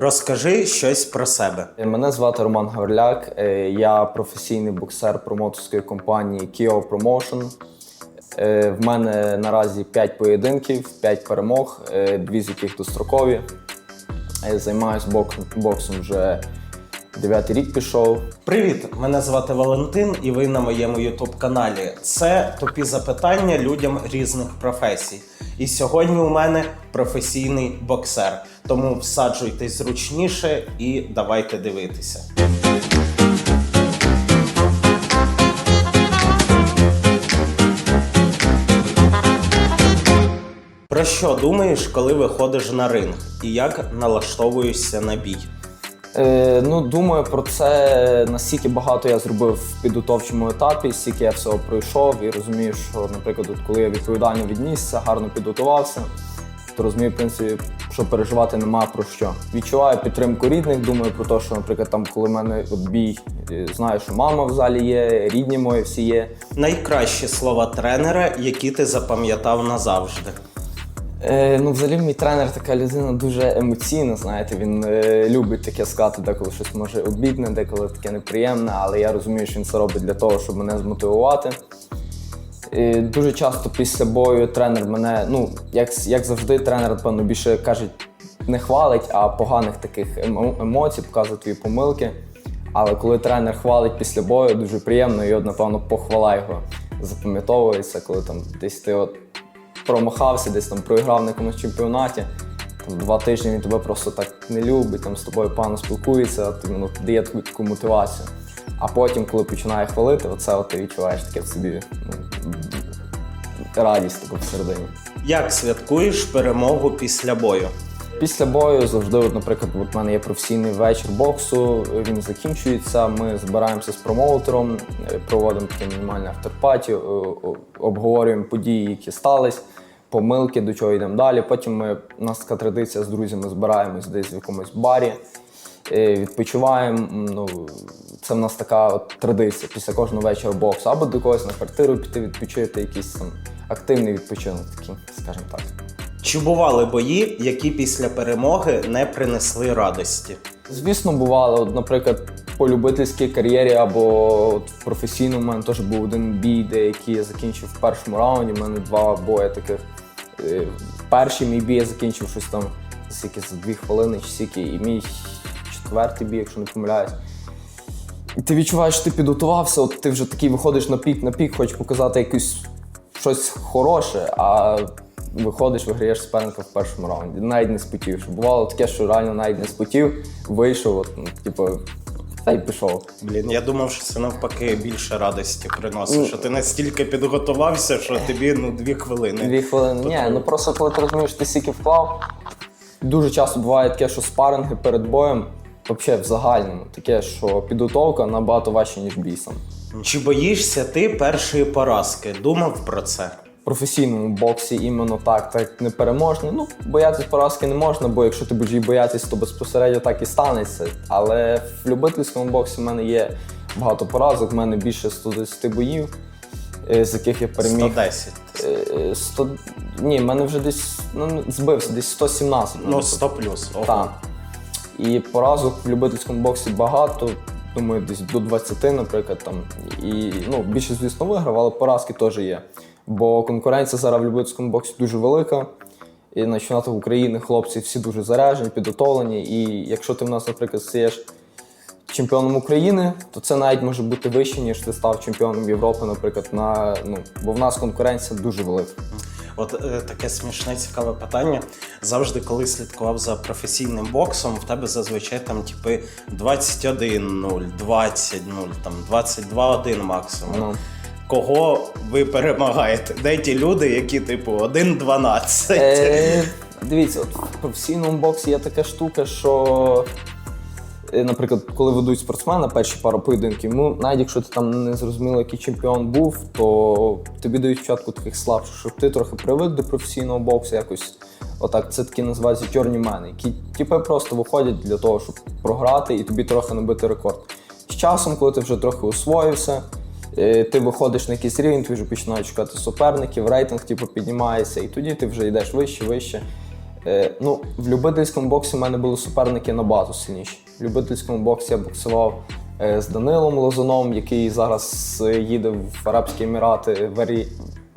Розкажи щось про себе. Мене звати Роман Гавриляк. е, Я професійний боксер промоторської компанії Kio Promotion. Е, В мене наразі 5 поєдинків, 5 перемог, е, дві з яких дострокові. Займаюся боксом вже 9 рік пішов. Привіт, мене звати Валентин, і ви на моєму ютуб каналі. Це тупі запитання людям різних професій. І сьогодні у мене професійний боксер. Тому всаджуйтесь зручніше і давайте дивитися. Про що думаєш, коли виходиш на ринг, і як налаштовуєшся на бій? Е, ну, думаю про це, наскільки багато я зробив в підготовчому етапі, скільки я всього пройшов і розумію, що, наприклад, от коли я відповідально віднісся, гарно підготувався, то розумію, в принципі, що переживати нема про що. Відчуваю підтримку рідних, думаю про те, що, наприклад, там, коли в мене бій, е, знаю, що мама в залі є, рідні мої всі є. Найкращі слова тренера, які ти запам'ятав назавжди. Е, ну, взагалі, мій тренер така людина дуже емоційна, знаєте, він е, любить таке сказати, деколи щось може обідне, деколи таке неприємне, але я розумію, що він це робить для того, щоб мене змотивувати. Е, дуже часто після бою тренер мене, ну, як, як завжди, тренер, напевно, більше каже, не хвалить, а поганих таких емоцій, показує твої помилки. Але коли тренер хвалить після бою, дуже приємно, і от, напевно, похвала його запам'ятовується, коли там десь ти от промахався, десь там проіграв на якомусь чемпіонаті. Там два тижні він тебе просто так не любить, там з тобою погано спілкується, ти, ну, дає таку, таку мотивацію. А потім, коли починає хвалити, оце от ти відчуваєш таке в собі ну, радість таку всередині. Як святкуєш перемогу після бою? Після бою завжди, от, наприклад, от в мене є професійний вечір боксу, він закінчується. Ми збираємося з промоутером, е, проводимо таке мінімальне авторпаті, о- обговорюємо події, які стались, помилки, до чого йдемо далі. Потім ми, у нас така традиція з друзями збираємось десь в якомусь барі, е, відпочиваємо. Ну, це в нас така от традиція після кожного вечора боксу. Або до когось на квартиру піти відпочити, якийсь там активний відпочинок, такий, скажімо так. Чи бували бої, які після перемоги не принесли радості? Звісно, бувало. От, наприклад, по любительській кар'єрі або професійному у мене теж був один бій, де який я закінчив в першому раунді. У мене два бої таких. Е, Перший мій бій я закінчив щось там скільки за дві хвилини чи скільки, і мій четвертий бій, якщо не помиляюсь. І ти відчуваєш, що ти підготувався, от ти вже такий виходиш на пік, на пік, хочеш показати якусь щось хороше, а виходиш, виграєш суперника в першому раунді. Навіть не спотів. Бувало таке, що реально навіть не спотів, вийшов, от, ну, типу, та й пішов. Блін, я думав, що це навпаки більше радості приносить, що ти настільки підготувався, що тобі ну дві хвилини. Дві хвилини. Ні, ну просто коли ти розумієш, ти стільки вклав. Дуже часто буває таке, що спаринги перед боєм, взагалі в загальному, таке, що підготовка набагато важче, ніж бій сам. Чи боїшся ти першої поразки? Думав про це? Професійному боксі іменно так, так непереможний. Ну, боятись поразки не можна, бо якщо ти будеш її боятись, то безпосередньо так і станеться. Але в любительському боксі в мене є багато поразок, в мене більше 110 боїв, е, з яких я переміг. 110. Е, 100... Ні, в мене вже десь ну, збився, десь 117. Ну, може 100 плюс. Так. І поразок в любительському боксі багато. Думаю, десь до 20, наприклад. Там. І ну, більше, звісно, виграв, але поразки теж є. Бо конкуренція зараз в любительському боксі дуже велика. І на чемпіонатах України хлопці всі дуже заряжені, підготовлені. І якщо ти в нас, наприклад, стаєш чемпіоном України, то це навіть може бути вище, ніж ти став чемпіоном Європи, наприклад, на ну, бо в нас конкуренція дуже велика. От е, таке смішне, цікаве питання. Завжди, коли слідкував за професійним боксом, в тебе зазвичай там типи 21-0, 20-0, там 22-1 максимум. Ну. Кого ви перемагаєте? Де ті люди, які типу 1-12? Е, дивіться, от в професійному боксі є така штука, що, наприклад, коли ведуть спортсмена перші пару поєдинків, ну навіть якщо ти там не зрозуміло, який чемпіон був, то тобі дають спочатку таких слабших, щоб ти трохи привик до професійного боксу, якось отак. Це такі називаються джорнімени, які типи просто виходять для того, щоб програти і тобі трохи набити рекорд. З часом, коли ти вже трохи освоївся, е, ти виходиш на якийсь рівень, ти вже починаєш шукати суперників, рейтинг типу, піднімається, і тоді ти вже йдеш вище, вище. Е, ну, в любительському боксі в мене були суперники набагато сильніші. Любительському боксі я боксував е, з Данилом Лозуном, який зараз е, їде в Арабські Емірати в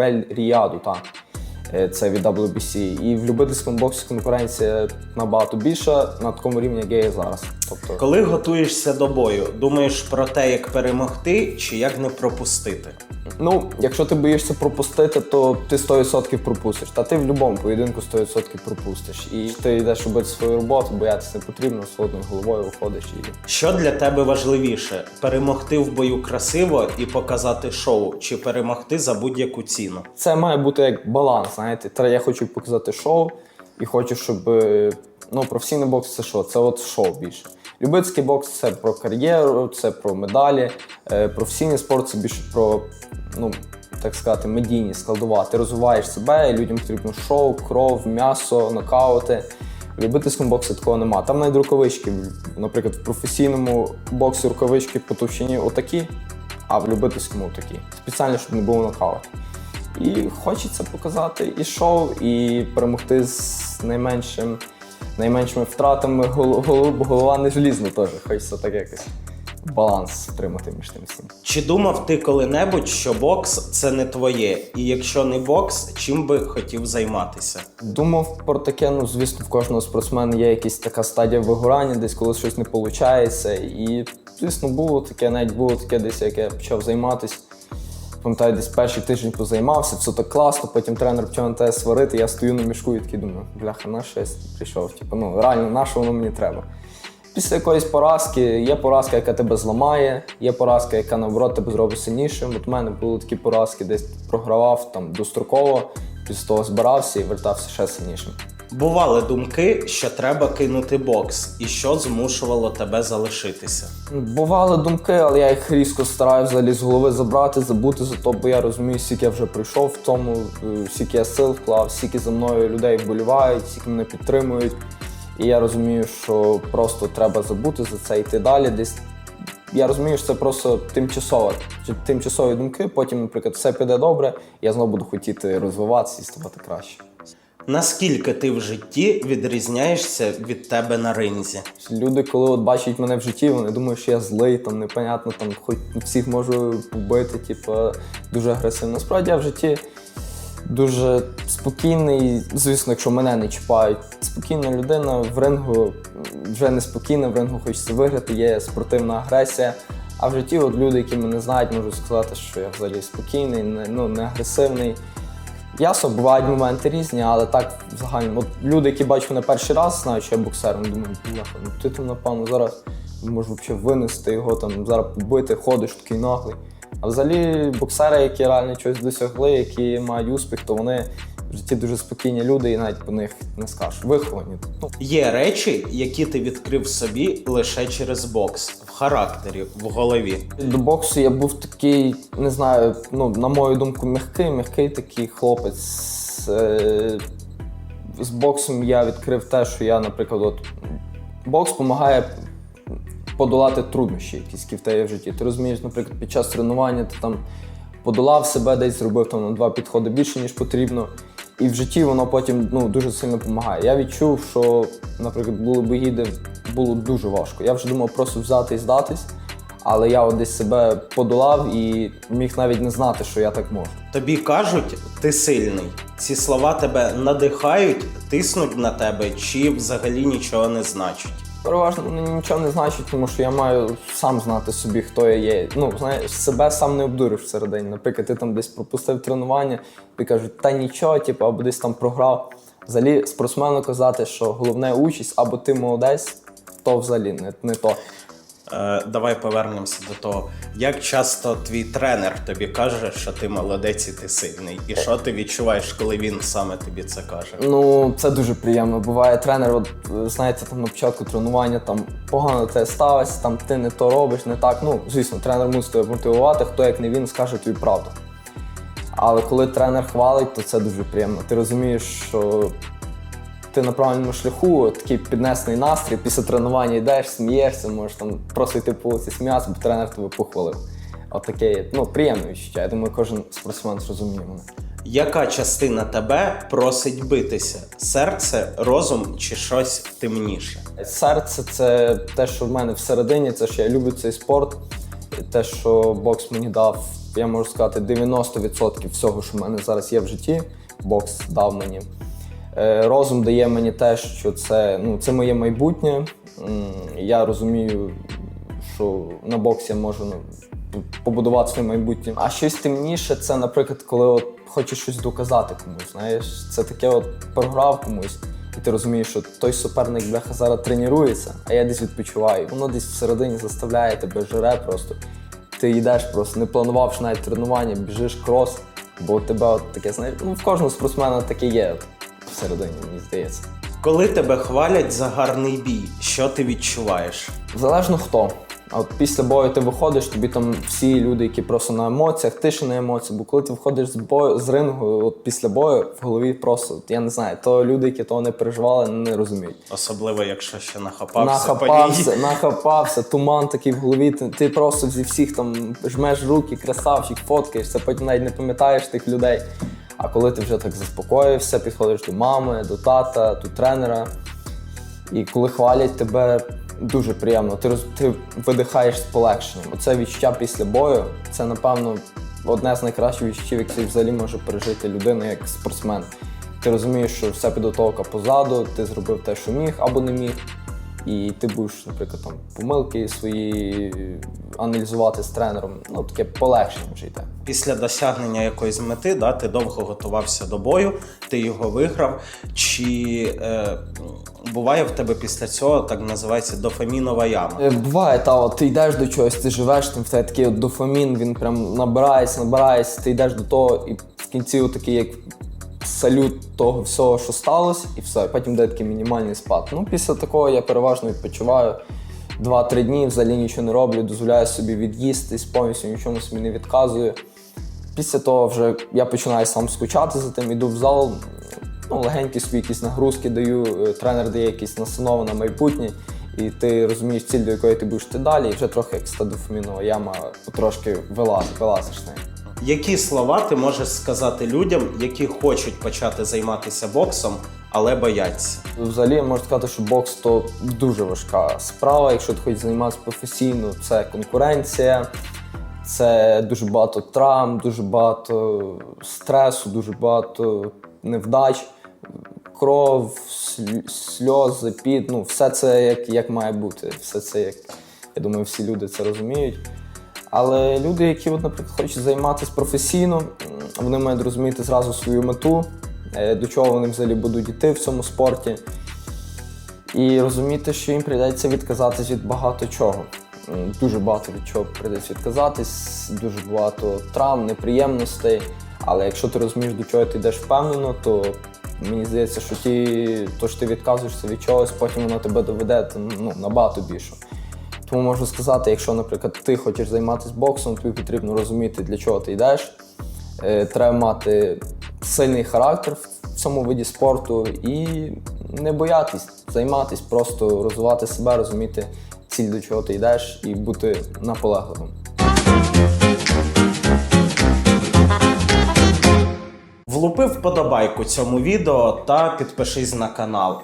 Ель-. Так. Е, Це від WBC. І в любительському боксі конкуренція набагато більша на такому рівні, як є зараз. Тобто, Коли готуєшся до бою, думаєш про те, як перемогти чи як не пропустити? Ну, якщо ти боїшся пропустити, то ти 100% пропустиш. Та ти в будь-якому поєдинку 100% пропустиш. І ти йдеш робити свою роботу, боятися не потрібно, з холодною головою виходиш і. Що для тебе важливіше: перемогти в бою красиво і показати шоу, чи перемогти за будь-яку ціну? Це має бути як баланс, знаєте. Я хочу показати шоу і хочу, щоб е, ну, професійний бокс це що? Це от шоу більше. Любительський бокс це про кар'єру, це про медалі. Е, Професійний спорт це більше про, ну так сказати, медійність, складова. Ти розвиваєш себе, і людям потрібно шоу, кров, м'ясо, нокаути. В любительському боксі такого нема. Там навіть рукавички. Наприклад, в професійному боксі рукавички по товщині отакі, а в любительському такі. Спеціально, щоб не було нокаутів. І хочеться показати і шоу, і перемогти з найменшим, найменшими втратами. Гол- гол- голова не желізна теж. Хочеться так якось баланс втримати між тим всім. Чи думав ти коли-небудь, що бокс це не твоє? І якщо не бокс, чим би хотів займатися? Думав про таке, ну звісно, в кожного спортсмена є якась така стадія вигорання, десь коли щось не виходить. І, звісно, було таке, навіть було таке десь, як я почав займатися. Пам'ятаю, десь перший тиждень позаймався, все так класно, потім тренер почав на те сварити, я стою на мішку і такий думаю, бляха, на що я прийшов? Типу, ну реально, на що воно мені треба? Після якоїсь поразки є поразка, яка тебе зламає, є поразка, яка наоборот тебе зробить сильнішим. От у мене були такі поразки, десь програвав там достроково, після того збирався і вертався ще сильнішим. Бували думки, що треба кинути бокс, і що змушувало тебе залишитися. Бували думки, але я їх різко стараюся взагалі з голови забрати, забути за то, бо я розумію, скільки я вже пройшов в тому, е, скільки я сил вклав, скільки за мною людей вболівають, скільки мене підтримують. І я розумію, що просто треба забути за це йти далі. Десь я розумію, що це просто тимчасово, тимчасові думки. Потім, наприклад, все піде добре, я знову буду хотіти розвиватися і ставати краще. Наскільки ти в житті відрізняєшся від тебе на ринзі? Люди, коли от бачать мене в житті, вони думають, що я злий, там непонятно, там хоч всіх можу побити, типу, дуже агресивно. Насправді я в житті дуже спокійний. Звісно, якщо мене не чіпають. Спокійна людина в рингу вже не спокійна, в рингу хочеться виграти, є спортивна агресія. А в житті от люди, які мене знають, можуть сказати, що я взагалі спокійний, не, ну, не агресивний. Ясно, бувають моменти різні, але так в загальному. От люди, які бачать мене перший раз, знають, що я боксер, вони думають, бляха, ну ти там, напевно, зараз можеш взагалі винести його, там, зараз побити, ходиш такий наглий. А взагалі боксери, які реально щось досягли, які мають успіх, то вони в житті дуже спокійні люди і навіть по них не скажеш. Виховані. Є речі, які ти відкрив собі лише через бокс, характері, в голові. До боксу я був такий, не знаю, ну, на мою думку, м'який, м'який такий хлопець. Е, З боксом я відкрив те, що я, наприклад, от, бокс допомагає подолати труднощі, якісь які в тебе в житті. Ти розумієш, наприклад, під час тренування ти там подолав себе, десь зробив там на два підходи більше, ніж потрібно. І в житті воно потім ну, дуже сильно допомагає. Я відчув, що, наприклад, були бої, де було дуже важко. Я вже думав просто взяти і здатись, але я от десь себе подолав і міг навіть не знати, що я так можу. Тобі кажуть, ти сильний. Ці слова тебе надихають, тиснуть на тебе, чи взагалі нічого не значать. Переважно мені нічого не значить, тому що я маю сам знати собі, хто я є. Ну, знаєш, себе сам не обдуриш всередині. Наприклад, ти там десь пропустив тренування, тобі кажуть, та нічого, типу, або десь там програв. Взагалі, спортсмену казати, що головне участь, або ти молодець, то взагалі не, не то. Е, давай повернемося до того, як часто твій тренер тобі каже, що ти молодець і ти сильний, і що ти відчуваєш, коли він саме тобі це каже? Ну, це дуже приємно. Буває тренер, от знаєте, там на початку тренування там погано це ставиться, там ти не то робиш, не так. Ну, звісно, тренер мусить мотивувати, хто як не він скаже тобі правду. Але коли тренер хвалить, то це дуже приємно. Ти розумієш, що ти на правильному шляху, такий піднесений настрій, після тренування йдеш, смієшся, можеш там просто йти по вулиці сміятися, бо тренер тебе похвалив. От таке, є, ну, приємне відчуття. Я думаю, кожен спортсмен зрозуміє мене. Яка частина тебе просить битися? Серце, розум чи щось темніше? Серце це те, що в мене всередині, це що я люблю цей спорт. І те, що бокс мені дав, я можу сказати, 90% всього, що в мене зараз є в житті, бокс дав мені. Е, Розум дає мені те, що це, ну, це моє майбутнє. Я розумію, що на боксі я можу ну, побудувати своє майбутнє. А щось темніше, це, наприклад, коли от хочеш щось доказати комусь. Знаєш, це таке от програв комусь, і ти розумієш, що той суперник бляха зараз тренується, а я десь відпочиваю. Воно десь всередині заставляє тебе жере просто. Ти йдеш просто, не планувавши навіть тренування, біжиш крос, бо тебе от таке, знаєш, ну в кожного спортсмена таке є всередині, мені здається. Коли тебе хвалять за гарний бій, що ти відчуваєш? Залежно хто. От після бою ти виходиш, тобі там всі люди, які просто на емоціях, ти ще на емоціях. Бо коли ти виходиш з бою з рингу, от після бою в голові просто я не знаю, то люди, які того не переживали, не розуміють. Особливо, якщо ще нахапався, по Нахапався, ній. нахапався, туман такий в голові. Ти, ти просто зі всіх там жмеш руки, красавчик, фоткаєшся, потім навіть не пам'ятаєш тих людей. А коли ти вже так заспокоївся, підходиш до мами, до тата, до тренера. І коли хвалять тебе, дуже приємно. Ти, роз- ти видихаєш з полегшенням. Оце відчуття після бою це, напевно, одне з найкращих відчуттів, яке взагалі може пережити людина як спортсмен. Ти розумієш, що вся підготовка позаду, ти зробив те, що міг або не міг. І ти будеш, наприклад, там помилки свої аналізувати з тренером. Ну, таке полегшення вже йде. Після досягнення якоїсь мети, да, ти довго готувався до бою, ти його виграв. Чи е, буває в тебе після цього так називається дофамінова яма? Е, Буває, та от ти йдеш до чогось, ти живеш, там в тебе такий от дофамін, він прям набирається, набирається, ти йдеш до того, і в кінці такий як салют того всього, що сталося, і все. Потім йде такий мінімальний спад. Ну, після такого я переважно відпочиваю. Два-три дні взагалі нічого не роблю, дозволяю собі від'їстись, повністю нічому собі не відказую. Після того вже я починаю сам скучати за тим, іду в зал, ну, легенькі свої якісь нагрузки даю, е, тренер дає якісь настанови на майбутнє, і ти розумієш ціль, до якої ти будеш йти далі, і вже трохи як стадофамінова яма потрошки вилазиш, вилазиш з неї. Які слова ти можеш сказати людям, які хочуть почати займатися боксом, але бояться? Взагалі я можу сказати, що бокс то дуже важка справа. Якщо ти хочеш займатися професійно, це конкуренція, це дуже багато травм, дуже багато стресу, дуже багато невдач, кров, сльози, під. Ну, все це як, як має бути. Все це як я думаю, всі люди це розуміють. Але люди, які, от, наприклад, хочуть займатися професійно, вони мають розуміти зразу свою мету, е, до чого вони взагалі будуть йти в цьому спорті. І розуміти, що їм прийдеться відказатись від багато чого. Дуже багато від чого прийдеться відказатись, дуже багато травм, неприємностей. Але якщо ти розумієш, до чого ти йдеш впевнено, то мені здається, що ті, то, що ти відказуєшся від чогось, потім воно тебе доведе ну, набагато більше. Тому можу сказати, якщо, наприклад, ти хочеш займатися боксом, тобі потрібно розуміти, для чого ти йдеш. Е, Треба мати сильний характер в цьому виді спорту і не боятись займатися, просто розвивати себе, розуміти ціль, до чого ти йдеш, і бути наполегливим. Влупи вподобайку цьому відео та підпишись на канал.